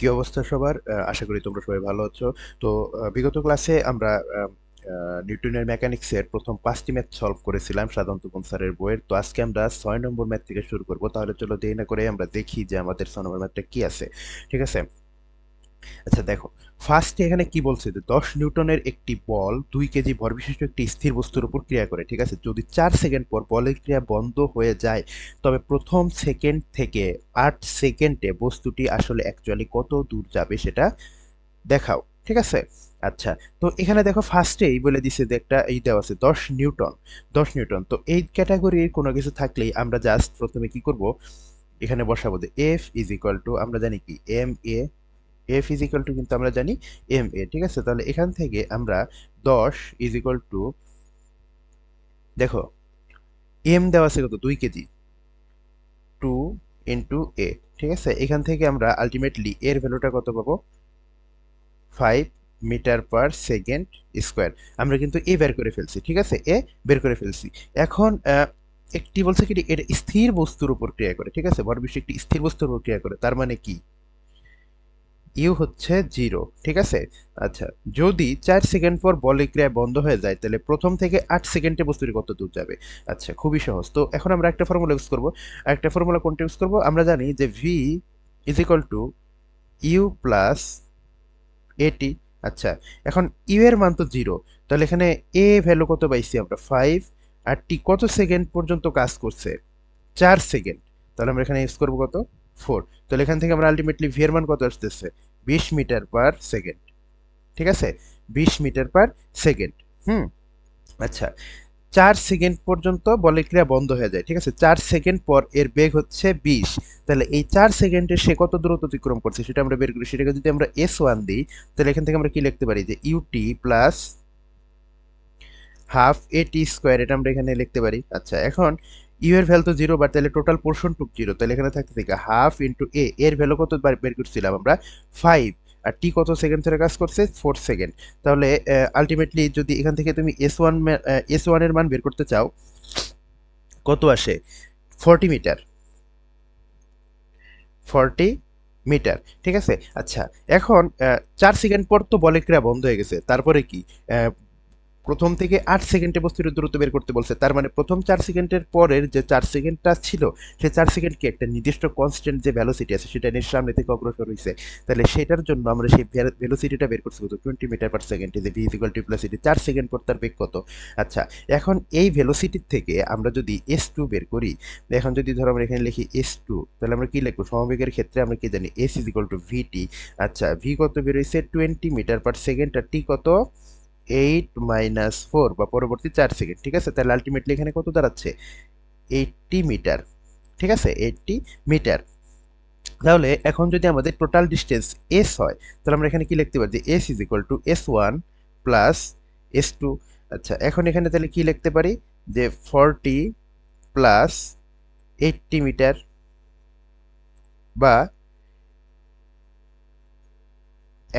কি অবস্থা সবার? আশা করি তোমরা সবাই ভালো আছো। তো বিগত ক্লাসে আমরা নিউটনের মেকানিক্সের প্রথম পাঁচটি ম্যাথ সলভ করেছিলাম, সাধারণত স্যারের বইয়ের। তো আজকে আমরা ছয় নম্বর ম্যাথ থেকে শুরু করব। তাহলে চলো দেরি না করে আমরা দেখি যে আমাদের ছয় নম্বর ম্যাথটা কি আছে। ঠিক আছে? আচ্ছা দেখো ফার্স্টে এখানে কি বলছে যে দশ নিউটনের একটি বল দুই কেজি ভর বিশিষ্ট একটি স্থির বস্তুর উপর ক্রিয়া করে, ঠিক আছে? যদি চার সেকেন্ড পর বলের ক্রিয়া বন্ধ হয়ে যায়, তবে প্রথম সেকেন্ড থেকে আট সেকেন্ডে বস্তুটি আসলে অ্যাকচুয়ালি কত দূর যাবে সেটা দেখাও, ঠিক আছে? আচ্ছা তো এখানে দেখো ফার্স্টেই বলে দিছে যে একটা এই দেওয়া আছে দশ নিউটন দশ নিউটন, তো এই ক্যাটাগরির কোনো কিছু থাকলেই আমরা জাস্ট প্রথমে কি করব? এখানে বসাবো যে এফ ইজ ইকুয়াল টু আমরা জানি কি? M A F is equal to কিন্তু আমরা জানি এম এ ঠিক আছে? তাহলে এখান থেকে আমরা দশ ইজ ইকুয়াল টু দেখো এম দেওয়া আছে কত? দুই কেজি। টু ইন্টু এ ঠিক আছে? এখান থেকে আমরা আলটিমেটলি এর ভ্যালুটা কত পাবো? Five metre per second square আমরা কিন্তু এ বের করে ফেলছি, ঠিক আছে? এ বের করে ফেলছি। এখন একটি বলছে কি, এটা স্থির বস্তুর উপর ক্রিয়া করে, ঠিক আছে? ভরবিশ্ব একটি স্থির বস্তুর উপর ক্রিয়া করে, তার মানে কি? ইউ হচ্ছে জিরো, ঠিক আছে? আচ্ছা যদি চার সেকেন্ড পর বলের ক্রিয়া বন্ধ হয়ে যায়, তাহলে প্রথম থেকে আট সেকেন্ডে বস্তুটি কত দূর যাবে? আচ্ছা খুবই সহজ। তো এখন আমরা একটা ফর্মুলা ইউজ করব। একটা ফর্মুলা কোনটা ইউজ করব? আমরা জানি যে V is equal to U plus A T আচ্ছা এখন ইউ এর মান তো জিরো, তাহলে এখানে এ ভ্যালু কত পাইছি আমরা? ফাইভ আর টি কত সেকেন্ড পর্যন্ত কাজ করছে? চার সেকেন্ড, তাহলে আমরা এখানে ইউজ করব কত? ফোর। তাহলে এখান থেকে আমরা আলটিমেটলি ভি এর মান কত আসতেছে? বিশ মিটার পার সেকেন্ড ঠিক আছে? বিশ মিটার পার সেকেন্ড হুম? আচ্ছা। চার সেকেন্ড পর্যন্ত বলের ক্রিয়া বন্ধ হয়ে যায়, ঠিক আছে? চার সেকেন্ড পর এর বেগ হচ্ছে বিশ। তাহলে এই চার সেকেন্ডে সে কত দূরত্ব অতিক্রম করছে সেটা আমরা বের করি। সেটাকে যদি আমরা এস ওয়ান দিই, তাহলে এখান থেকে আমরা কি লিখতে পারি? যে U T plus half A T square এটা আমরা এখানে লিখতে পারি। আচ্ছা এখন ইউ এর ভ্যালু তো জিরো বাট তাহলে টোটাল পোর্শন টুক জিরো তাহলে এখানে থাকতে থেকে হাফ ইন্টু এ এর ভ্যালু কত বের করছিলাম আমরা? ফাইভ আর টি কত সেকেন্ড ধরে কাজ করছে? ফোর সেকেন্ড তাহলে আলটিমেটলি যদি এখান থেকে তুমি এস ওয়ান এস ওয়ানের মান বের করতে চাও, কত আসে? ফর্টি মিটার ফর্টি মিটার ঠিক আছে? আচ্ছা এখন চার সেকেন্ড পর তো বলের ক্রিয়া বন্ধ হয়ে গেছে। তারপরে কি? প্রথম থেকে আট সেকেন্ডে বস্তুর দূরত্ব বের করতে বলছে। তার মানে প্রথম চার সেকেন্ডের পরের যে চার সেকেন্ডটা ছিল, সে চার সেকেন্ডকে একটা নির্দিষ্ট কনস্ট্যান্ট যে ভ্যালোসিটি আছে, সেটা নিয়ে সামনে থেকে অগ্রসর হয়েছে তাহলে সেটার জন্য আমরা সেই ভ্যালোসিটিটা বের করছি কত? টোয়েন্টি মিটার পার সেকেন্ড যে ভি ইকুয়াল টু প্লাস চার সেকেন্ড পর তার বেগ কত? আচ্ছা এখন এই ভেলোসিটির থেকে আমরা যদি এস টু বের করি, এখন যদি ধরো আমরা এখানে লিখি এস টু তাহলে আমরা কি লিখব? সমবেগের ক্ষেত্রে আমরা কি জানি? S is equal to V T আচ্ছা ভি কত বেরোইছে টোয়েন্টি মিটার পার সেকেন্ড আর টি কত? এইট মাইনাস ফোর বা পরবর্তী চার সেকেন্ড ঠিক আছে? তাহলে আলটিমেটলি এখানে কত দাঁড়াচ্ছে? এইটটি মিটার ঠিক আছে? এইটটি মিটার তাহলে এখন যদি আমাদের টোটাল ডিস্টেন্স এস হয়, তাহলে আমরা এখানে কি লিখতে পারি? যে S is equal to S one plus S two আচ্ছা এখন এখানে তাহলে কি লিখতে পারি? যে ফর্টি প্লাস এইটটি মিটার বা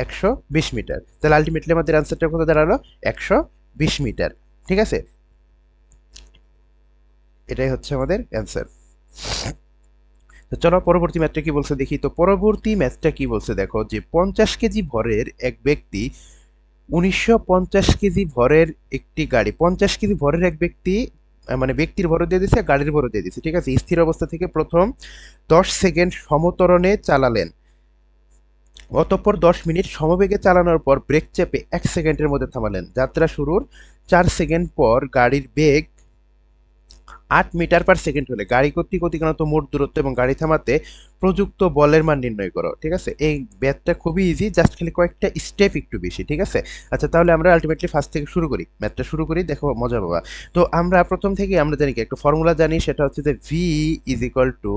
একশো বিশ মিটার। তাহলে আলটিমেটলি আমাদের অ্যান্সারটা কত দাঁড়াল? একশো বিশ মিটার। ঠিক আছে? এটাই হচ্ছে আমাদের অ্যান্সার তো চলো পরবর্তী ম্যাথটা কি বলছে দেখি। তো পরবর্তী ম্যাথটা কি বলছে দেখো, যে পঞ্চাশ কেজি ভরের এক ব্যক্তি উনিশশো পঞ্চাশ কেজি ভরের একটি গাড়ি, পঞ্চাশ কেজি ভরের এক ব্যক্তি মানে ব্যক্তির ভরও দিয়ে দিছে গাড়ির ভরও দিয়ে দিছে ঠিক আছে? স্থির অবস্থা থেকে প্রথম দশ সেকেন্ড সমতরণে চালালেন। অতঃপর দশ মিনিট সমবেগে চালানোর পর ব্রেক চেপে এক সেকেন্ডের মধ্যে থামালেন। যাত্রা শুরুর চার সেকেন্ড পর গাড়ির বেগ আট মিটার পার সেকেন্ড হলে। গাড়ি কর্তৃক অতিক্রান্ত মোট দূরত্ব এবং গাড়ি থামাতে প্রযুক্ত বলের মান নির্ণয় করো, ঠিক আছে? এই ম্যাথটা খুবই ইজি জাস্ট খালি কয়েকটা স্টেপ একটু বেশি, ঠিক আছে? আচ্ছা তাহলে আমরা আলটিমেটলি ফার্স্ট থেকে শুরু করি। ম্যাথটা শুরু করি, দেখো, মজা পাবা। তো আমরা প্রথম থেকে আমরা জানি কি, একটা ফর্মুলা জানি, সেটা হচ্ছে যে V is equal to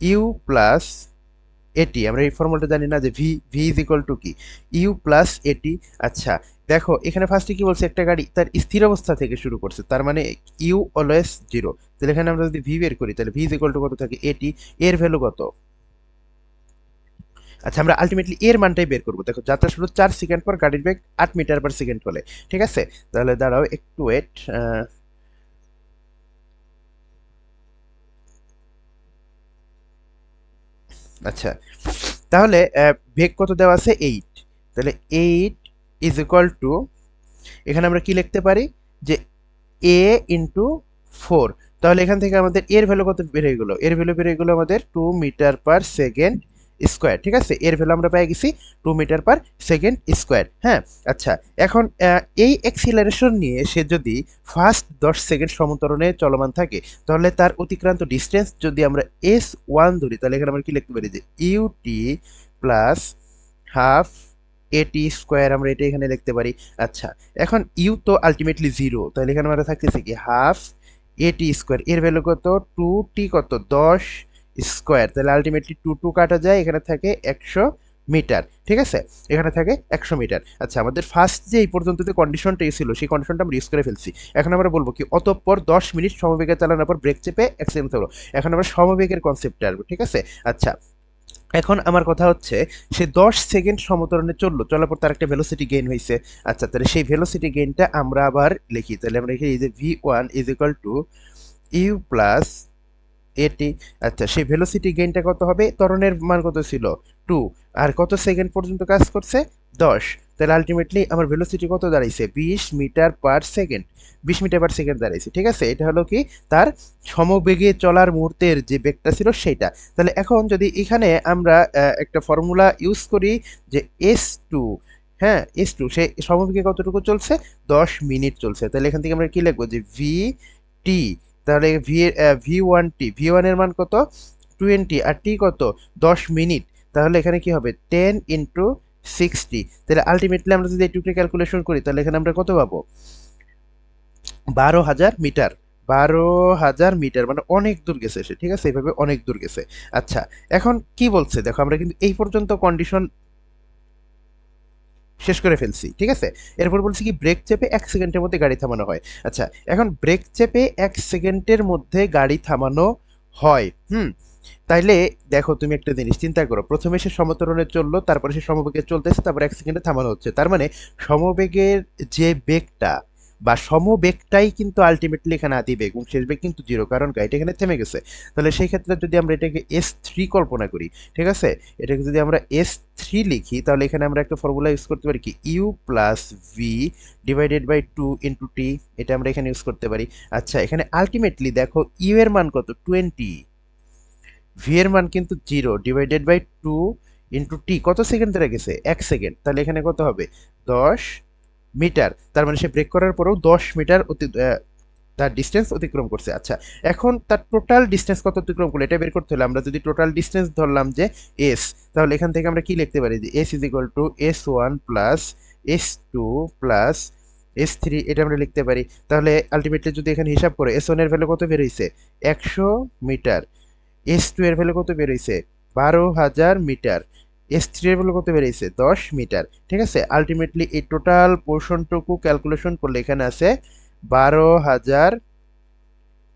U plus A T আমরা এই ফর্মুলাটা জানি না যে V V is equal to কি? ইউ প্লাস এটি আচ্ছা। দেখো, এখানে ফার্স্টে কি বলছে? একটা গাড়ি তার স্থির অবস্থা থেকে শুরু করছে, তার মানে ইউ অলওয়েজ জিরো তাহলে এখানে আমরা যদি ভি বের করি, তাহলে ভি ইজ ইকুয়াল টু কত থাকে? এটি এর ভ্যালু কত? আচ্ছা আমরা আলটিমেটলি এর মানটাই বের করব। দেখো, যাত্রা শুরু চার সেকেন্ড পর গাড়ির বেগ আট মিটার পার সেকেন্ড হলে ঠিক আছে? তাহলে দাঁড়াও, একটু ওয়েট আচ্ছা। তাহলে ভেগ কত দেওয়া আছে? এইট তাহলে এইট ইজ ইকুয়াল টু এখানে আমরা কি লিখতে পারি? যে এ ইন্টু ফোর তাহলে এখান থেকে আমাদের এর ভ্যালু কত বেড়ে গেলো? এর ভ্যালু বেড়ে গেলো আমাদের two metre per second square ঠিক আছে? এর ভ্যালু আমরা পেয়ে গেছি two metre per second square হ্যাঁ? আচ্ছা এখন এই এক্সিলারেশন নিয়ে সে যদি ফার্স্ট দশ সেকেন্ড সমতরণে চলমান থাকে, তাহলে তার অতিক্রান্ত ডিস্টেন্স যদি আমরা এস ওয়ান ধরি, তাহলে এখানে আমরা কি লিখতে পারি? যে U T plus half A T square আমরা এটা এখানে লিখতে পারি। আচ্ছা এখন ইউ তো আলটিমেটলি জিরো তাহলে এখানে আমরা থাকতেছে কি? হাফ এটি স্কোয়ার এর ভ্যালু কত? টু টি কত? দশ স্কোয়ার তাহলে আলটিমেটলি টু টু কাটা যায়, এখানে থাকে একশো মিটার ঠিক আছে? এখানে থাকে একশো মিটার আচ্ছা আমাদের ফার্স্ট যে এই পর্যন্ত যে কন্ডিশনটা ছিল, সেই কন্ডিশনটা আমরা ইউজ করে ফেলছি। এখন আমরা বলব কি, অতঃপর দশ মিনিট সমবেগে চালানোর পর ব্রেক চেপে অ্যাক্সিডেন্ট হলো। এখন আমরা সমবেগের কনসেপ্টে আসব ঠিক আছে? আচ্ছা এখন আমার কথা হচ্ছে, সে দশ সেকেন্ড সমতরণে চলল, চলার পর তার একটা ভেলোসিটি গেইন হয়েছে। আচ্ছা তাহলে সেই ভেলোসিটি গেইনটা আমরা আবার লিখি। তাহলে আমরা লিখি যে V one is equal to U plus A T আচ্ছা সেই ভেলোসিটি গেইনটা কত হবে? ত্বরণের মান কত ছিল? টু আর কত সেকেন্ড পর্যন্ত কাজ করছে? দশ. তাহলে আলটিমেটলি আমার ভেলোসিটি কত দাঁড়াইছে? বিশ মিটার পার সেকেন্ড বিশ মিটার পার সেকেন্ড দাঁড়াইছে, ঠিক আছে? এটা হলো কি? তার সমবেগে চলার মুহূর্তের যে বেগটা ছিল সেইটা তাহলে এখন যদি এখানে আমরা একটা ফর্মুলা ইউজ করি যে এস টু হ্যাঁ এস টু সে সমবেগে কতটুকু চলছে? দশ মিনিট চলছে। তাহলে এখান থেকে আমরা কি লিখব? যে ভি টি তাহলে V V one T V ওয়ানের মান কত? টোয়েন্টি আর টি কত? দশ মিনিট। তাহলে এখানে কি হবে? টেন ইন্টু সিক্সটি তাহলে আলটিমেটলি আমরা যদি এইটুকু ক্যালকুলেশন করি, তাহলে এখানে আমরা কত পাবো? বারো হাজার মিটার। বারো হাজার মিটার মানে অনেক দূর গেছে সে, ঠিক আছে? এইভাবে অনেক দূর গেছে। আচ্ছা এখন কি বলছে? দেখো, আমরা কিন্তু এই পর্যন্ত কন্ডিশন শেষ করে ফেলছি, ঠিক আছে? এরপর বলছি কি ব্রেক চেপে এক সেকেন্ডের মধ্যে গাড়ি থামানো হয়। আচ্ছা এখন ব্রেক চেপে এক সেকেন্ডের মধ্যে গাড়ি থামানো হয়। হুম, তাইলে দেখো তুমি একটা জিনিস চিন্তা করো। প্রথমে সে সমতরণে চলল, তারপরে সে সমবেগে চলতেছে, তারপরে এক সেকেন্ডে থামানো হচ্ছে। তার মানে সমবেগের যে বেগটা বা সমবেগটাই কিন্তু আলটিমেটলি এখানে আদি বেগ এবং শেষ বেগ কিন্তু জিরো কারণ গাড়িটা এখানে থেমে গেছে। তাহলে সেই ক্ষেত্রে যদি আমরা এটাকে এস থ্রি কল্পনা করি, ঠিক আছে? এটাকে যদি আমরা এস থ্রি লিখি, তাহলে এখানে আমরা একটা ফর্মুলা ইউজ করতে পারি কি? U plus V divided by two into T এটা আমরা এখানে ইউজ করতে পারি। আচ্ছা এখানে আলটিমেটলি দেখো ইউ এর মান কত? টোয়েন্টি ভি এর মান কিন্তু zero divided by two into T কত সেকেন্ড ধরে গেছে? এক সেকেন্ড। তাহলে এখানে কত হবে? দশ মিটার, তার মানে সে ব্রেক করার পরেও দশ মিটার অতি তার ডিস্টেন্স অতিক্রম করছে। আচ্ছা এখন তার টোটাল ডিস্টেন্স কত অতিক্রম করল এটা বের করতে হলে আমরা যদি টোটাল ডিস্টেন্স ধরলাম যে এস তাহলে এখান থেকে আমরা কি লিখতে পারি? যে S is equal to S one plus S two plus S three এটা আমরা লিখতে পারি। তাহলে আলটিমেটলি যদি এখানে হিসাব করে এস ওয়ানের ভ্যালু কত বের হয়েছে একশো মিটার। এস টু এর ভ্যালু কত বের হয়েছে বারো হাজার মিটার। এস থ্রি এর ভ্যালু কত বের দশ মিটার। ঠিক আছে? আলটিমেটলি এই টোটাল পোর্শনটুকু ক্যালকুলেশন করলে এখানে আছে বারো হাজার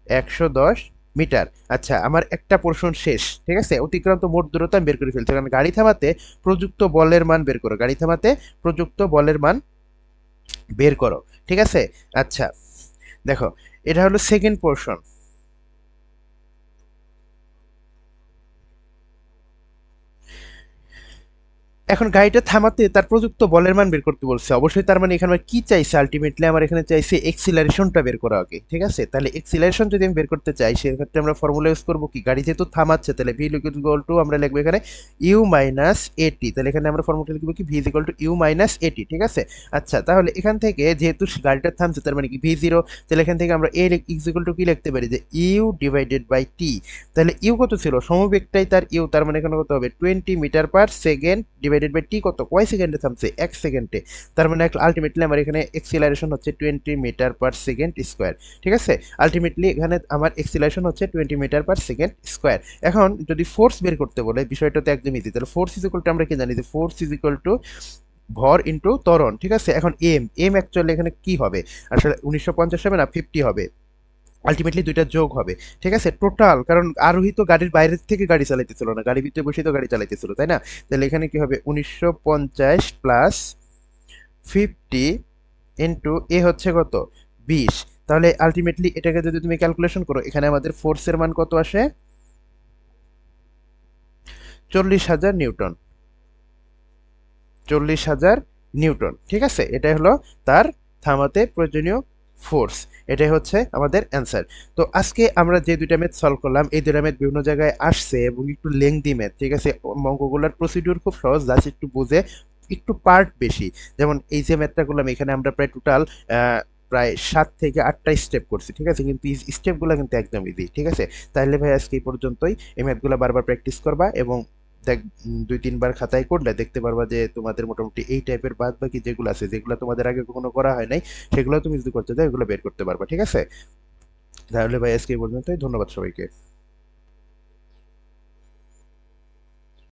একশো দশ মিটার। আচ্ছা আমার একটা পোর্শন শেষ। ঠিক আছে? অতিক্রান্ত মোট দূরত্ব আমি বের করে ফেলছি। কারণ গাড়ি থামাতে প্রযুক্ত বলের মান বের করো। গাড়ি থামাতে প্রযুক্ত বলের মান বের করো। ঠিক আছে? আচ্ছা দেখো, এটা হলো সেকেন্ড পোর্শন এখন গাড়িটা থামাতে তার প্রযুক্ত বলের মান বের করতে বলছে। অবশ্যই তার মানে এখানে আমার কি চাইছে? আলটিমেটলি আমার এখানে চাইছে এক্সিলারেশনটা বের করা আগে, ঠিক আছে? তাহলে এক্সিলারেশন যদি আমি বের করতে চাই, সেক্ষেত্রে আমরা ফর্মুলা ইউজ করব কি? গাড়ি যেহেতু থামাচ্ছে, তাহলে ভি ইকুয়াল টু আমরা লিখব এখানে ইউ মাইনাস এটি তাহলে এখানে আমরা ফর্মুলা লিখব কি? V equal to U minus A T ঠিক আছে? আচ্ছা তাহলে এখান থেকে যেহেতু গাড়িটা থামছে, তার মানে কি? ভি জিরো তাহলে এখান থেকে আমরা এ ইকুয়াল টু কি লিখতে পারি? যে ইউ ডিভাইডেড বাই টি তাহলে ইউ কত ছিল? সমবেগটাই তার ইউ তার মানে এখানে কত হবে? Twenty metre per second divided by T কত? কয় সেকেন্ডে থামছে এক সেকেন্ডে তার মানে আলটিমেটলি আমার এখানে এক্সিলারেশন হচ্ছে twenty metre per second square ঠিক আছে? আলটিমেটলি এখানে আমার এক্সিলারেশন হচ্ছে twenty metre per second square এখন যদি ফোর্স বের করতে বলে, বিষয়টা তো একদম ইজি তাহলে ফোর্স ইজ টু আমরা কি জানি যে ফোর্স ইজ টু ভর ইন্টু ত্বরণ, ঠিক আছে? এখন এম এম অ্যাকচুয়ালি এখানে কি হবে? আসলে উনিশশো পঞ্চাশ হবে না ফিফটি হবে। আলটিমেটলি দুইটা যোগ হবে। ঠিক আছে? টোটাল কারণ আরোহী তো গাড়ির বাইরের থেকে গাড়ি চালাইতেছিল না। গাড়ির ভিতরে বসে তো গাড়ি চালাইতেছিল, তাই না? তাহলে এখানে কি হবে? উনিশশো পঞ্চাশ প্লাস ফিফটি ইন্টু এ হচ্ছে কত? বিশ। তাহলে আলটিমেটলি এটাকে যদি তুমি ক্যালকুলেশন করো, এখানে আমাদের ফোর্সের মান কত আসে? চল্লিশ হাজার নিউটন। চল্লিশ হাজার নিউটন। ঠিক আছে? এটাই হলো তার থামাতে প্রয়োজনীয় ফোর্স এটাই হচ্ছে আমাদের অ্যান্সার তো আজকে আমরা যে দুইটা ম্যাথ সলভ করলাম, এই দুইটা ম্যাথ বিভিন্ন জায়গায় আসছে এবং একটু লেংদি ম্যাথ ঠিক আছে? অঙ্কগুলোর প্রসিডিউর খুব সহজ জাস্ট একটু বুঝে একটু পার্ট বেশি। যেমন এই যে ম্যাথটা করলাম, এখানে আমরা প্রায় টোটাল প্রায় সাত থেকে আটটা স্টেপ করছি, ঠিক আছে? কিন্তু এই স্টেপগুলো কিন্তু একদম ইজি ঠিক আছে? তাহলে ভাই আজকে এই পর্যন্তই। এই ম্যাথগুলো বারবার প্র্যাকটিস করবা এবং দেখ দুই, তিনবার খাতায় করলে দেখতে পারবা যে তোমাদের মোটামুটি এই টাইপের বাদ বাকি যেগুলো আছে, যেগুলো তোমাদের আগে কখনো করা হয় নাই, সেগুলো তুমি যদি করতে চাও, এগুলো বের করতে পারবা, ঠিক আছে? তাহলে ভাই আজকে পর্যন্তই, ধন্যবাদ সবাইকে।